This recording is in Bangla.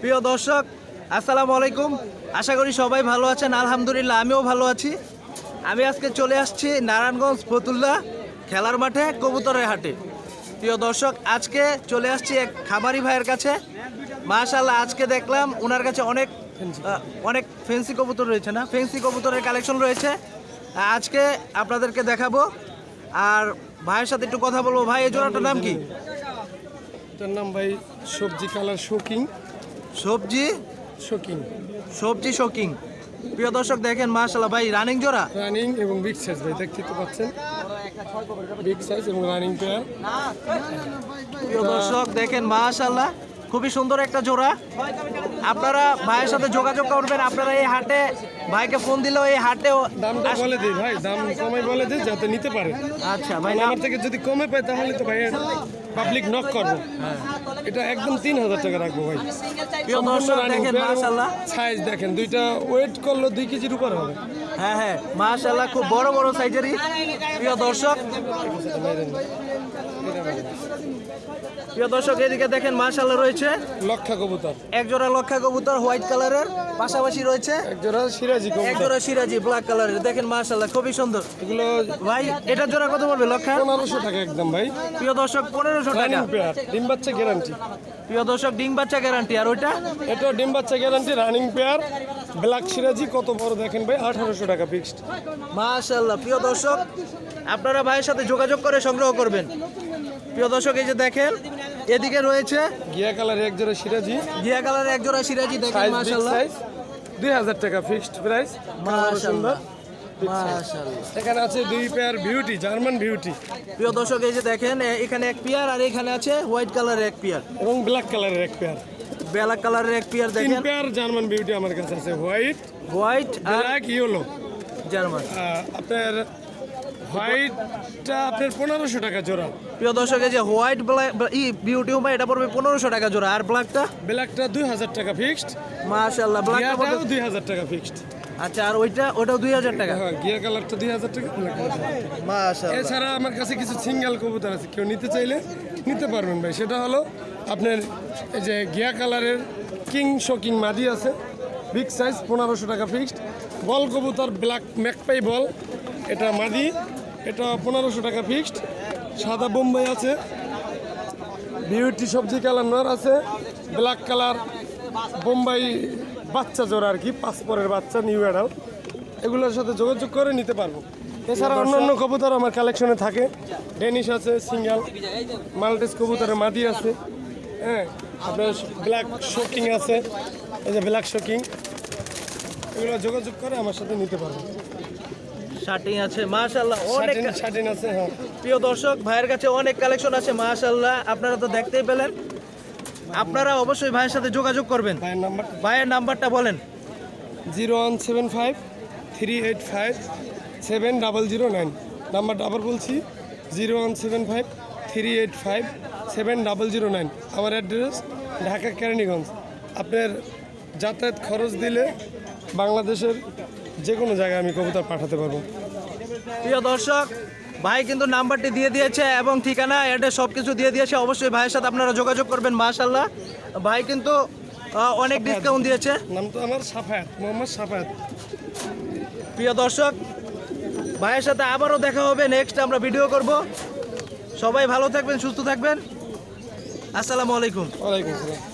প্রিয় দর্শক, আসসালামু আলাইকুম। আশা করি সবাই ভালো আছেন। আলহামদুলিল্লাহ, আমিও ভালো আছি। আমি আজকে চলে আসছি নারায়ণগঞ্জ ফতুল্লা খেলার মাঠে কবুতরের হাটে। প্রিয় দর্শক, আজকে চলে আসছি এক খামারি ভাইয়ের কাছে। মাশাল্লাহ আজকে দেখলাম ওনার কাছে অনেক অনেক ফেন্সি কবুতর রয়েছে না? ফেন্সি কবুতরের কালেকশন রয়েছে। আজকে আপনাদেরকে দেখাবো। আর ভাইয়ের সাথে একটু কথা বলব। ভাই, এই জোড়াটার নাম কি? এটার নাম ভাই সবজি কালার শোকিং সবজি? শোকিং সবজি শোকিং প্রিয় দর্শক দেখেন মাশাল্লাহ ভাই রানিং জোড়া? রানিং এবং বিগ সাইজ ভাই দেখতে তো পাচ্ছেন। বিগ সাইজ এবং রানিং পেয়ার প্রিয় দর্শক দেখেন মাশাল্লাহ খুবই সুন্দর একটা জোড়া। আপনারা ভাইয়ের সাথে যোগাযোগ করবেন আপনারা এই হাটে ভাইকে ফোন দিলেও এই হাটেও দামটা বলে দিই ভাই দাম কমে বলে দিই যাতে নিতে পারে। আচ্ছা ভাই আমার থেকে যদি কমে পায় তাহলে তো ভাই পাবলিক নক করব। এটা একদম তিন হাজার টাকা রাখব ভাই। সাইজ দেখেন দুইটা ওয়েট করল দুই কেজির উপর হবে। হ্যাঁ হ্যাঁ মাশাল্লাহ খুব বড় বড় সাইজেরই। প্রিয় দর্শক প্রিয় দর্শক এদিকে দেখেন মাশাল্লাহ রয়েছে। লক্ষা কবুতর। এক জোড়া লক্ষা কবুতর হোয়াইট কালারের পাশাপাশি রয়েছে এক জোড়া সিরাজি এক কবুতর জোড়া সিরাজি ব্ল্যাক কালারের। দেখেন মাশাল্লাহ খুবই সুন্দর। এগুলো ভাই এটার জোড়া কত পড়বে লক্ষা? পনেরোশো টাকা একদম ভাই। প্রিয় দর্শক পনেরোশো টাকা। ডিম বাচ্চা গ্যারান্টি প্রিয় দর্শক ডিম বাচ্চা গ্যারান্টি আর ওইটা? এটা ডিম বাচ্চা guarantee running pair black Sirazi কত বড় দেখেন ভাই? আঠারোশো টাকা ফিক্সড মাশাল্লাহ প্রিয় দর্শক আপনারা ভাইয়ের সাথে যোগাযোগ করে সংগ্রহ করবেন। প্রিয় দর্শক এই যে দেখেন এদিকে রয়েছে গিয়া কালার এক জোড়া সিরাজি। ঘিয়া কালারের এক জোড়া সিরাজি দেখেন মাশাল্লাহ দুই হাজার টাকা ফিক্সড প্রাইস মাশাল্লাহ এখানে আছে দুই পেয়ার বিউটি জার্মান বিউটি প্রিয় দর্শক এই যে দেখেন এখানে এক পেয়ার আর এখানে আছে হোয়াইট কালারের এক পেয়ার এবং ব্ল্যাক কালারের এক পেয়ার ব্ল্যাক কালারের এক পেয়ার তিন দেখেন। পেয়ার জার্মান বিউটি আমার কাছে আছে হোয়াইট হোয়াইট আর ব্ল্যাক ইয়েলো জার্মান আপনার হোয়াইটটা আপনার পনেরোশো টাকা জোড়া। প্রিয় দর্শক যে হোয়াইট ব্ল্যাক ই বিউটি হোমা এটা পড়বে পনেরোশো টাকা জোড়া। আর ব্ল্যাকটা ব্ল্যাকটা দুই হাজার টাকা ফিক্সড মাশাল্লাহ ব্ল্যাকটা পড়বে দুই হাজার টাকা ফিক্সড আচ্ছা আর ওইটা ওটাও দুই হাজার টাকা? হ্যাঁ গিয়া কালারটা দুই হাজার টাকা। মাশাল্লাহ এছাড়া আমার কাছে কিছু সিঙ্গেল কবুতর আছে কেউ নিতে চাইলে নিতে পারবেন ভাই। সেটা হলো আপনার এই যে গিয়া কালারের কিং শোকিং মাদি আছে বিগ সাইজ পনেরোশো টাকা ফিক্সড বল কবুতর ব্ল্যাক ম্যাকপাই বল, এটা মাদি, এটা পনেরোশো টাকা ফিক্সড সাদা বোম্বাই আছে বিউটি সবজি কালার নর আছে ব্ল্যাক কালার বোম্বাই বাচ্চা জোড়া আর কি পাসপোর্টের বাচ্চা নিউ অ্যাডাল্ট এগুলোর সাথে যোগাযোগ করে নিতে পারব। এছাড়া অন্যান্য কবুতর আমার কালেকশনে থাকে। ডেনিশ আছে সিঙ্গাল মাল্টিস কবুতরের মাদি আছে। হ্যাঁ আপনার ব্ল্যাক শোকিং আছে। এই যে ব্ল্যাক শোকিং এগুলো যোগাযোগ করে আমার সাথে নিতে পারব। শার্টিং আছে মাশাল্লাহ অনেক শার্টিন আছে হ্যাঁ। প্রিয় দর্শক ভাইয়ের কাছে অনেক কালেকশন আছে মাশাল্লাহ আপনারা তো দেখতেই পেলেন। আপনারা অবশ্যই ভাইয়ের সাথে যোগাযোগ করবেন। ভাইয়ের নাম্বার ভাইয়ের নাম্বারটা বলেন। Zero one seven five three eight five seven double zero nine নাম্বারটা আবার বলছি zero one seven five three eight five seven double zero nine আমার অ্যাড্রেস ঢাকা কেরানীগঞ্জ। আপনার যাতায়াত খরচ দিলে বাংলাদেশের যে কোনো জায়গায় আমি কবিতা পাঠাতে পারব। প্রিয় দর্শক ভাই কিন্তু নাম্বারটি দিয়ে দিয়েছে এবং ঠিকানা অ্যাড্রেস সব কিছু দিয়ে দিয়েছে। অবশ্যই ভাইয়ের সাথে আপনারা যোগাযোগ করবেন মাশাল্লাহ ভাই কিন্তু অনেক ডিসকাউন্ট দিয়েছে। নাম তো আমার সাফায়াত মোহাম্মদ সাফায়াত। প্রিয় দর্শক ভাইয়ের সাথে আবারও দেখা হবে। নেক্সট আমরা ভিডিও করব। সবাই ভালো থাকবেন, সুস্থ থাকবেন। আসসালামু আলাইকুম। ওয়ালাইকুম আসসালাম।